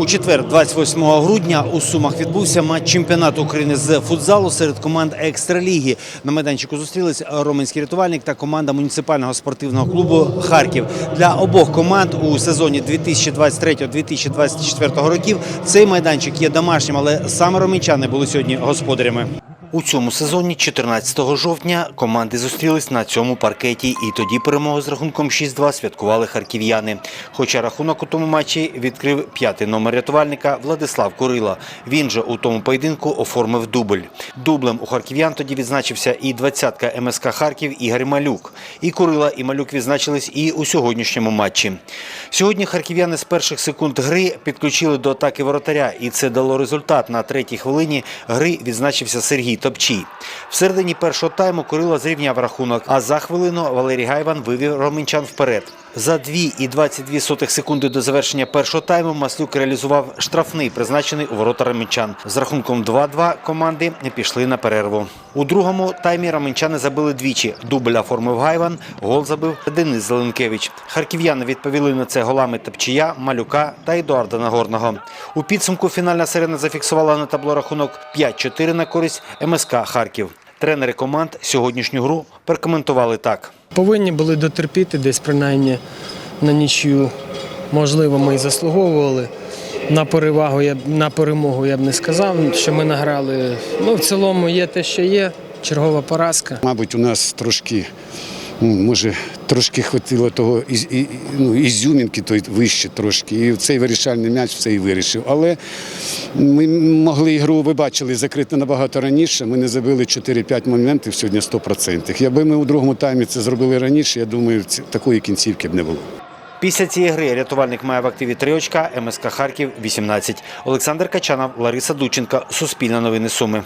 У четвер, 28 грудня, у Сумах відбувся матч чемпіонату України з футзалу серед команд екстраліги. На майданчику зустрілись Роменський рятувальник та команда муніципального спортивного клубу Харків. Для обох команд у сезоні 2023-2024 років цей майданчик є домашнім, але саме ромінчани були сьогодні господарями. У цьому сезоні, 14 жовтня, команди зустрілись на цьому паркеті, і тоді перемогу з рахунком 6-2 святкували харків'яни. Хоча рахунок у тому матчі відкрив п'ятий номер рятувальника Владислав Курила. Він же у тому поєдинку оформив дубль. Дублем у харків'ян тоді відзначився і двадцятка МСК Харків Ігор Малюк. І Курила, і Малюк відзначились і у сьогоднішньому матчі. Сьогодні харків'яни з перших секунд гри підключили до атаки воротаря, і це дало результат. На третій хвилині гри відзначився Сергій Топчій. В середині першого тайму Курила зрівняв рахунок, а за хвилину Валерій Гайван вивів ромінчан вперед. За 2,22 секунди до завершення першого тайму Маслюк реалізував штрафний, призначений у ворота ромінчан. З рахунком 2-2 команди пішли на перерву. У другому таймі ромінчани забили двічі. Дубль оформив Гайван, гол забив Денис Зеленкевич. Харків'яни відповіли на це голами Топчія, Малюка та Едуарда Нагорного. У підсумку фінальна сирена зафіксувала на табло рахунок 5-4 на користь МСК Харків. Тренери команд сьогоднішню гру перекоментували так. Повинні були дотерпіти десь принаймні на нічю. Можливо, ми і заслуговували. На перевагу я на перемогу я б не сказав, що ми награли. Ну, в цілому є те, що є. Чергова поразка. Мабуть, у нас трошки, ну, може, трошки хотіло того із, і, ну, ізюмінки, той вище трошки. І цей вирішальний м'яч все і вирішив. Але ми могли ігру, ви бачили, закрити набагато раніше. Ми не забили 4-5 моментів сьогодні 100%. Якби ми у другому таймі це зробили раніше, я думаю, такої кінцівки б не було. Після цієї гри рятувальник має в активі 3 очка, МСК Харків 18. Олександр Качанов, Лариса Дученко, Суспільне новини Суми.